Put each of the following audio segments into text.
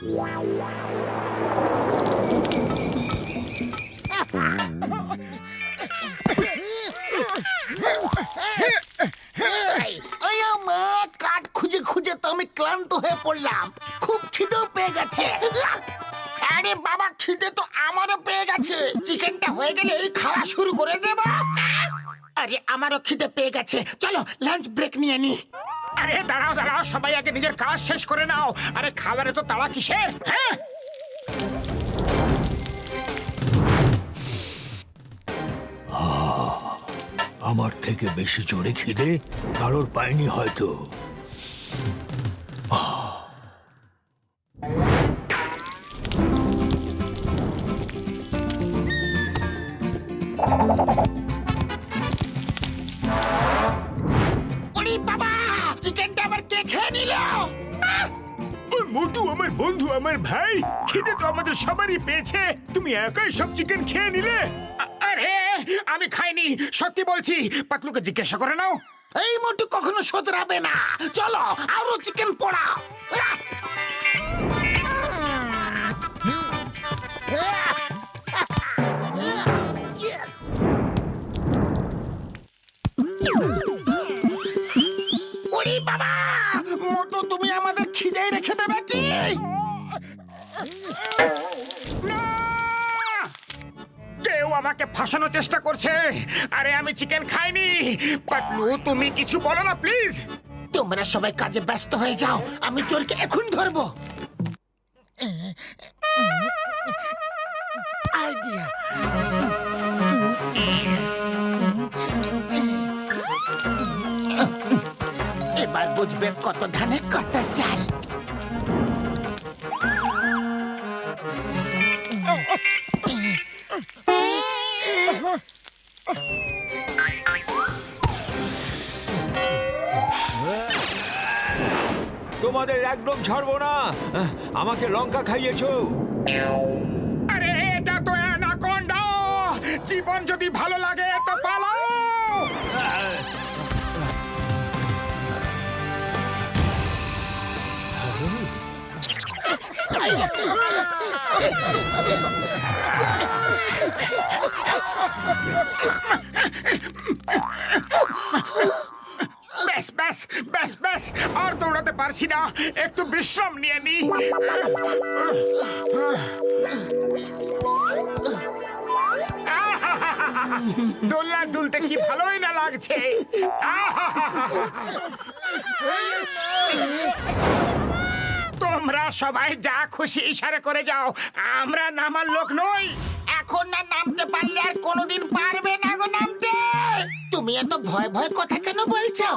খুঁজে খুঁজে তো আমি ক্লান্ত হয়ে পড়লাম। খুব খিদেও পেয়ে গেছে। আরে বাবা, খিদে তো আমারও পেয়ে গেছে। চিকেনটা হয়ে গেলে খাওয়া শুরু করে দেব। আরে আমারও খিদে পেয়ে গেছে। চলো লাঞ্চ ব্রেক নিয়ে নি। আরে দাঁড়াও দাঁড়াও, সবাই আগে নিজের কাজ শেষ করে নাও। আরে খাবারে তো তাড়া কিসের? হ্যাঁ? আমার থেকে বেশি জোরে খিদে কারোর পায়নি হয়তো। মোটু আমার বন্ধু আমার ভাই। খিদে তো আমাদের সবারই পেয়েছে। তুমি একাই সব চিকেন খেয়ে নিলে? আরে আমি খাইনি। সত্যি বলছি পাতলুকে জিজ্ঞাসা করে নাও। এই মোটু কখনো শোধরাবে না। চলো আরও চিকেন পোড়াও। বাবা! মোটু তুমি খিদে রেখে দেবে কি! কেউ আমাকে ফাঁসানোর চেষ্টা করছে। আরে, আমি চিকেন খাইনি। পাতলু, তুমি কিছু বলো না প্লিজ তোমরা সবাই কাজে ব্যস্ত হয়ে যাও। আমি চোরকে এখন ধরবো। আইডিয়া। এবার বুঝবে কত ধানে কত চাল। তোমাদের একদম ছাড়বো না। আমাকে লঙ্কা খাইয়েছো। আরে এটা তো জীবন যদি ভালো লাগে ব্যাস ব্যাস ব্যাস ব্যাস, আর দৌড়াতে পারছি না। একটু বিশ্রাম নিয়ে নি। দোলনা দুলতে কি ভালোই না লাগছে। তোমরা সবাই যা খুশি ইশারা করে যাও। আমরা নামার লোক নই। এখন না নামতে পারলে আর কোনোদিন পারবে না গো নামতে। তুমি এত ভয় ভয় কথা কেন বলছো?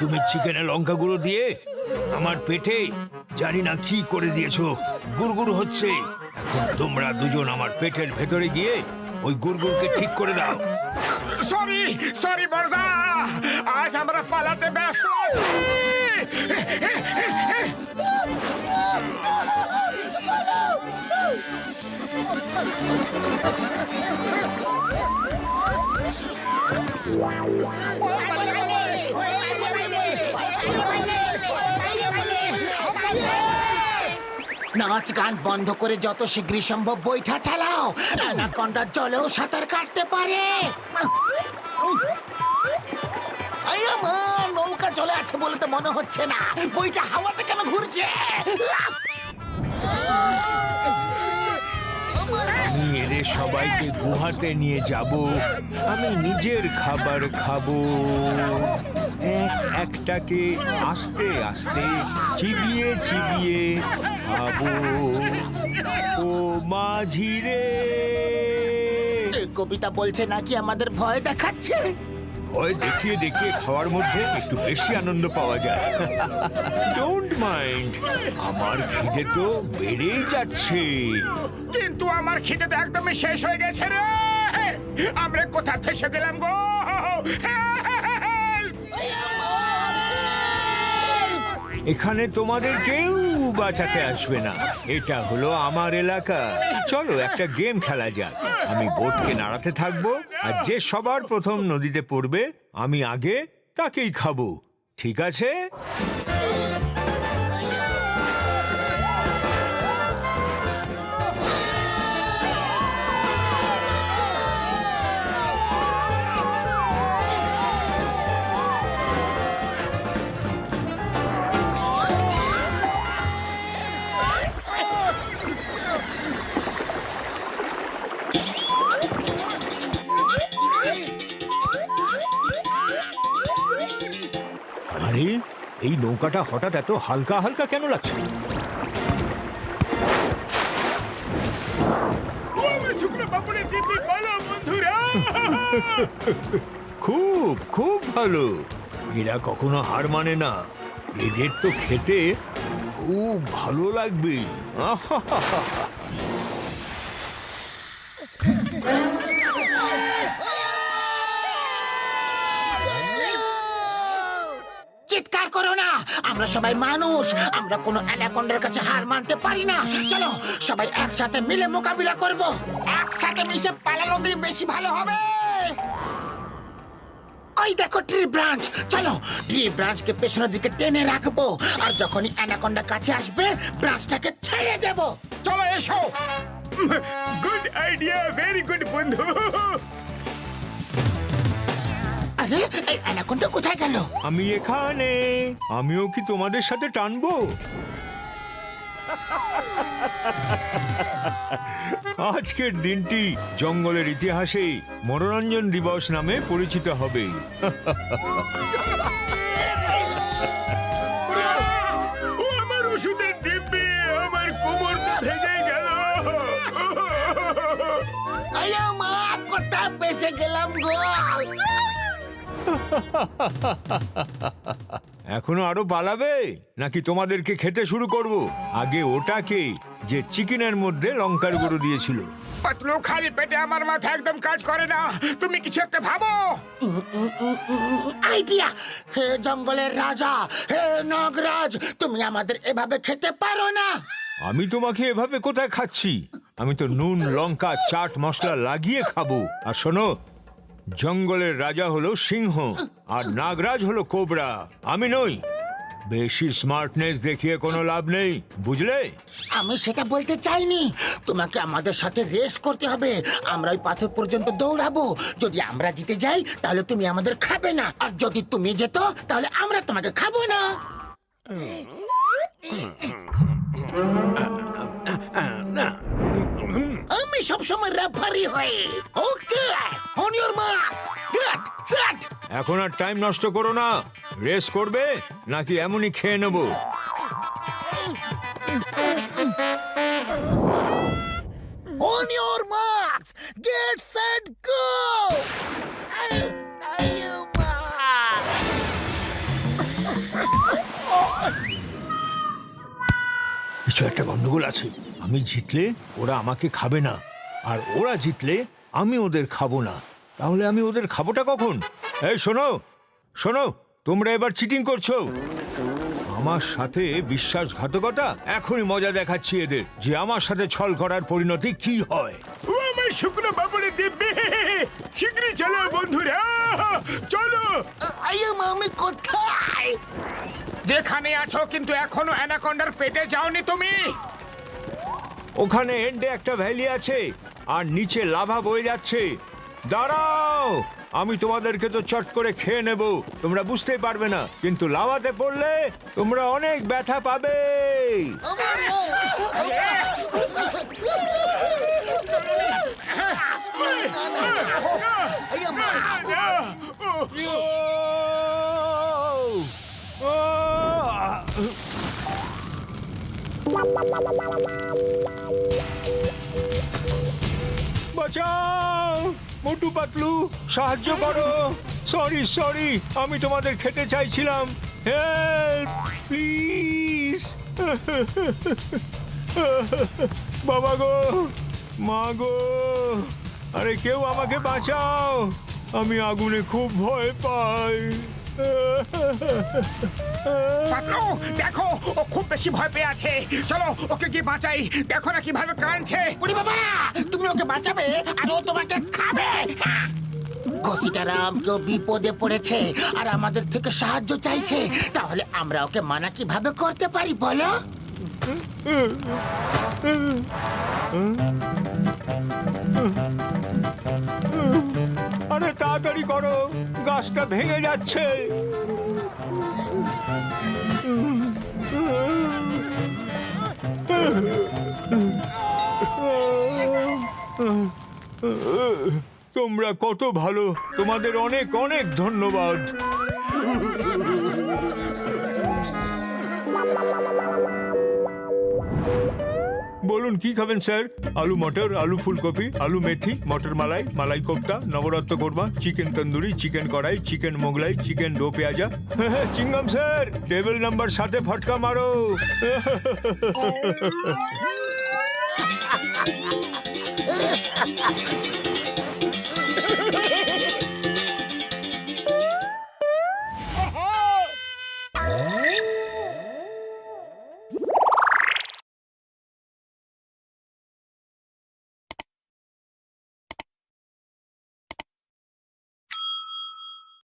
তুমি চিকেনে লঙ্কা গুঁড়ো দিয়ে আমার পেটে জানি না কি করে দিয়েছ। গুড়গুড় হচ্ছে। এখন তোমরা দুজন আমার পেটের ভেতরে গিয়ে ওই গুড়গুড়কে ঠিক করে দাও। সরি সরি বড়দা। আজ আমরা পালাতে নাচ গান বন্ধ করে যত শীঘ্রই সম্ভব বৈঠা চালাও। অ্যানাকন্ডা জলেও সাঁতার কাটতে পারে। নৌকা চলে আছে বলে তো মনে হচ্ছে না। বইটা হাওয়াতে কেন ঘুরছে? সবাইকে গুহাতে নিয়ে যাব। আমি নিজের খাবার খাব। এক, একটাকে আস্তে আস্তে চিবিয়ে চিবিয়ে খাব। ও মাঝিরে। কবিতা বলছে নাকি আমাদের ভয় দেখাচ্ছে? ভয় দেখিয়ে দেখিয়ে খাওয়ার মধ্যে একটু বেশি আনন্দ পাওয়া যায়। ডোন্ট মাইন্ড আমার খিদে তো বেড়েই যাচ্ছে। কিন্তু আমার খিদে তো একদমই শেষ হয়ে গেছে রে। আমরা কোথায় ফেসে গেলাম গো? এখানে তোমাদের কেউ বাঁচাতে আসবে না। এটা হলো আমার এলাকা। চলো, একটা গেম খেলা যাক। আমি বোটকে নাড়াতে থাকব, আর যে সবার প্রথম নদীতে পড়বে, আমি আগে তাকেই খাব। ঠিক আছে? নৌকাটা হঠাৎ এত হালকা হালকা কেন লাগছে? খুব খুব ভালো। এরা কখনো হার মানে না। এদের তো খেতে খুব ভালো লাগবে। আহাহাহা। চিৎকার করো না আমরা সবাই মানুষ। আমরা কোনো অ্যানাকন্ডার কাছে হার মানতে পারি না। চলো, সবাই একসাথে মিলে মোকাবিলা করব। একসাথে মিশে পালানো দিয়ে বেশি ভালো হবে। দেখো ট্রি ব্রাঞ্চ। চলো, ট্রি ব্রাঞ্চকে পেছনের দিকে টেনে রাখব। আর যখনই কাছে আসবে, ব্রাঞ্চটাকে ছেড়ে দেব। চলো, এসো। গুড আইডিয়া, ভেরি গুড বন্ধু। আরে অ্যানাকন্ডা কোথায় গেল? আমি এখানে। আমিও কি তোমাদের সাথে টানবো? আজকের দিনটি জঙ্গলের ইতিহাসে মনোরঞ্জন দিবস নামে পরিচিত হবে। বেঁচে গেলাম গো। এখনও আরও পালাবে? নাকি তোমাদেরকে খেতে শুরু করব? আগে ওটাকে যে চিকেনের মধ্যে লঙ্কার গুঁড়ো দিয়েছিল। পাতলু খালি পেটে আমার মাথা একদম কাজ করে না। তুমি কিছু একটা ভাবো? আইডিয়া! হে জঙ্গলের রাজা হে নাগরাজ তুমি আমাদের এভাবে খেতে পারো না। আমি তোমাকে এভাবে কোথায় খাচ্ছি? আমি তো নুন লঙ্কা চাট মশলা লাগিয়ে খাব। আর শোনো জঙ্গলের রাজা হলো সিংহ আর নাগরাজ হলো কোবরা। আমি নই। বেশি স্মার্টনেস দেখিয়ে কোনো লাভ নেই বুঝলে? আমি সেটা বলতে চাইনি। তোমাকে আমাদের সাথে রেস করতে হবে। আমরা ওই পাথর পর্যন্ত দৌড়াবো। যদি আমরা জিতে যাই তাহলে তুমি আমাদের খাবে না। আর যদি তুমি যেত তাহলে আমরা তোমাকে খাব না। সবসময় রেফারি হয়ে। Okay on your marks get set এখন আর টাইম নষ্ট করো না। রেস করবে নাকি এমনই খেয়ে নেব? On your marks, get set, go! Ay- ay, মা! কিছু একটা গন্ডগোল আছে। আমি জিতলে ওরা আমাকে খাবে না। আর ওরা জিতলে আমি ওদের খাব না। তাহলে আমি ওদের খাবোটা কখন? এই শোনো শোনো তোমরা এবার চিটিং করছ। আমার সাথে বিশ্বাসঘাতকতা? এখনই মজা দেখাচ্ছি এদের যে আমার সাথে ছল করার পরিণতি কি হয়। ও আমার শুকনো পাপড়ের দিব্যি শীঘ্রই চলো বন্ধুরা চলো। আমি কোথায়? যেখানে আছো কিন্তু এখনও অ্যানাকন্ডার পেটে যাওনি তুমি। ওখানে এন্ডে একটা ভ্যালি আছে আর নিচে লাভা বয়ে যাচ্ছে। দাঁড়াও! আমি তোমাদেরকে তো চট করে খেয়ে নেব। তোমরা বুঝতেই পারবে না কিন্তু লাভাতে পড়লে তোমরা অনেক ব্যথা পাবে। আইয়ো বাঁচাও! মোটু পাতলু, সাহায্য করো। সরি সরি আমি তোমাদের খেতে চাইছিলাম। প্লিজ বাবা গো, মা গো, আরে কেউ আমাকে বাঁচাও। আমি আগুনে খুব ভয় পাই। পাতলু দেখো ও খুব বেশি ভয় পেয়ে আছে। চলো ওকে কি বাঁচাই। দেখো না কীভাবে কাঁদছে। ওরে বাবা তুমি ওকে বাঁচাবে আর ও তোমাকে খাবে। ঘসিটারাম কেউ বিপদে পড়েছে আর আমাদের থেকে সাহায্য চাইছে। তাহলে আমরা ওকে মানা কীভাবে করতে পারি বলো? আরে তাড়াতাড়ি করো। গাছটা ভেঙে যাচ্ছে। তোমরা কত ভালো। তোমাদের অনেক অনেক ধন্যবাদ। বলুন কি খাবেন স্যার আলু মটর আলু ফুলকপি aloo methi matar malai malai kofta navratan korma chicken tandoori chicken kadai chicken Mughlai chicken do pyaza chewing gum sir table number সাথে ফটকা মারো